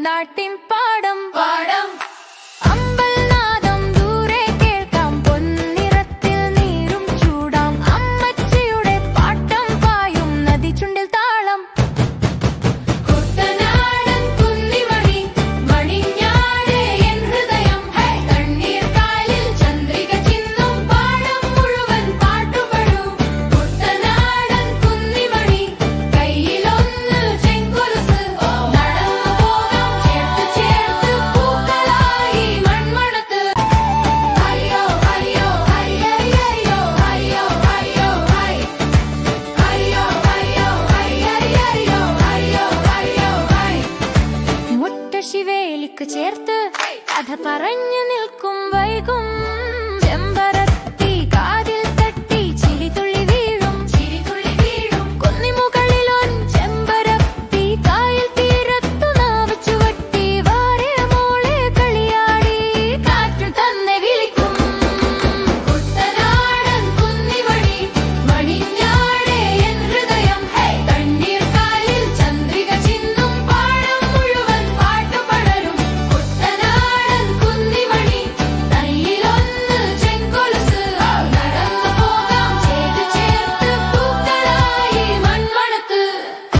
நாட்டின் ശിവേലിക്ക് ചേർത്ത് കഥ പറഞ്ഞു നിൽക്കും വൈകും.